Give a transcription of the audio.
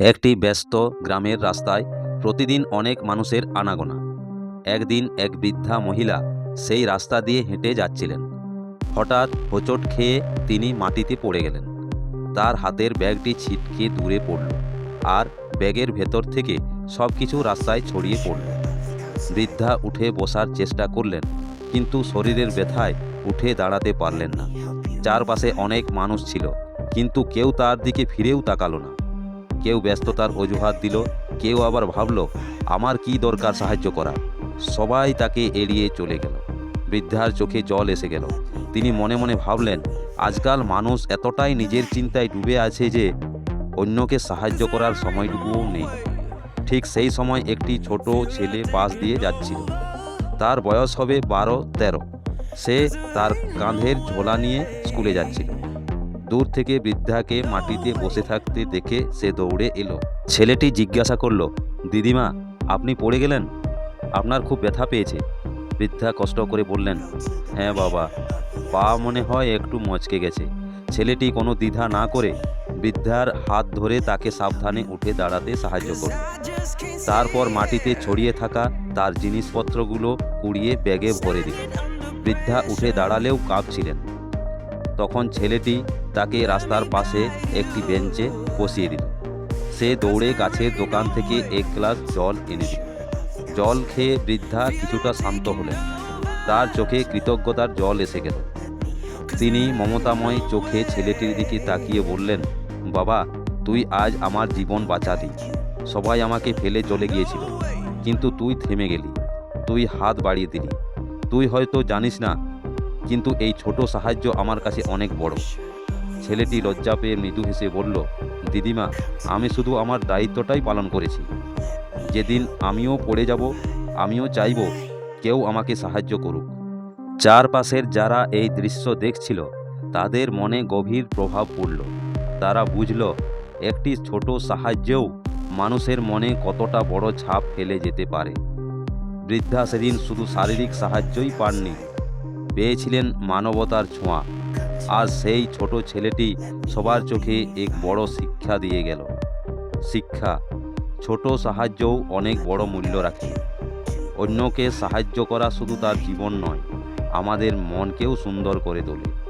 একটি ব্যস্ত গ্রামের রাস্তায় প্রতিদিন অনেক মানুষের আনাগোনা। একদিন এক বৃদ্ধা মহিলা সেই রাস্তা দিয়ে হেঁটে যাচ্ছিলেন। হঠাৎ হোঁচট খেয়ে তিনি মাটিতে পড়ে গেলেন। তার হাতের ব্যাগটি ছিটকে দূরে পড়ল আর ব্যাগের ভেতর থেকে সব কিছু রাস্তায় ছড়িয়ে পড়ল। বৃদ্ধা উঠে বসার চেষ্টা করলেন, কিন্তু শরীরের ব্যথায় উঠে দাঁড়াতে পারলেন না। চারপাশে অনেক মানুষ ছিল, কিন্তু কেউ তার দিকে ফিরেও তাকালো না। কেউ ব্যস্ততার অজুহাত দিল, কেউ আবার ভাবল, আমার কি দরকার সাহায্য করা? সবাই তাকে এড়িয়ে চলে গেল। বৃদ্ধার চোখে জল এসে গেল। তিনি মনে মনে ভাবলেন, আজকাল মানুষ এতটাই নিজের চিন্তায় ডুবে আছে যে অন্যকে সাহায্য করার সময়টুকুও নেই। ঠিক সেই সময় একটি ছোট ছেলে পাশ দিয়ে যাচ্ছিল। তার বয়স হবে বারো, তেরো। সে তার কাঁধের ঝোলা নিয়ে স্কুলে যাচ্ছিল। দূর থেকে বৃদ্ধাকে মাটিতে বসে থাকতে দেখে সে দৌড়ে এলো। ছেলেটি জিজ্ঞাসা করল, দিদিমা, আপনি পড়ে গেলেন? আপনার খুব ব্যথা পেয়েছে। বৃদ্ধা কষ্ট করে বললেন হ্যাঁ বাবা, পা মনে হয় একটু মচকে গেছে। ছেলেটি কোনো দ্বিধা না করে বৃদ্ধার হাত ধরে তাকে সাবধানে উঠে দাঁড়াতে সাহায্য করল। তারপর মাটিতে ছড়িয়ে থাকা তার জিনিসপত্রগুলো কুড়িয়ে ব্যাগে ভরে দিল। বৃদ্ধা উঠে দাঁড়ালেও কাঁপছিলেন। তখন ছেলেটি তাকে রাস্তার পাশে একটি বেঞ্চে বসিয়ে দিল। সে দৌড়ে গাছের দোকান থেকে এক গ্লাস জল এনে দিল। জল খেয়ে বৃদ্ধা কিছুটা শান্ত হলেন। তার চোখে কৃতজ্ঞতার জল এসে গেল। তিনি মমতাময় চোখে ছেলেটির দিকে তাকিয়ে বললেন, বাবা, তুই আজ আমার জীবন বাঁচালি সবাই আমাকে ফেলে চলে গিয়েছিল, কিন্তু তুই থেমে গেলি। তুই হাত বাড়িয়ে দিলি। তুই হয়তো জানিস না, কিন্তু এই ছোট সাহায্য আমার কাছে অনেক বড়। ছেলেটি লজ্জা পেয়ে মৃদু হেসে বলল, দিদিমা, আমি শুধু আমার দায়িত্বটাই পালন করেছি। যেদিন আমিও পড়ে যাব, আমিও চাইব কেউ আমাকে সাহায্য করুক। চারপাশের যারা এই দৃশ্য দেখছিল, তাদের মনে গভীর প্রভাব পড়ল। তারা বুঝল, একটি ছোট সাহায্যেও মানুষের মনে কতটা বড় ছাপ ফেলে যেতে পারে। বৃদ্ধা সেদিন শুধু শারীরিক সাহায্যই পাননি, পেয়েছিলেন মানবতার ছোঁয়া। আর সেই ছোট ছেলেটি সবার চোখে এক বড় শিক্ষা দিয়ে গেল। শিক্ষা, ছোট সাহায্যও অনেক বড় মূল্য রাখে। অন্যকে সাহায্য করা শুধু তার জীবন নয়, আমাদের মনকেও সুন্দর করে তোলে।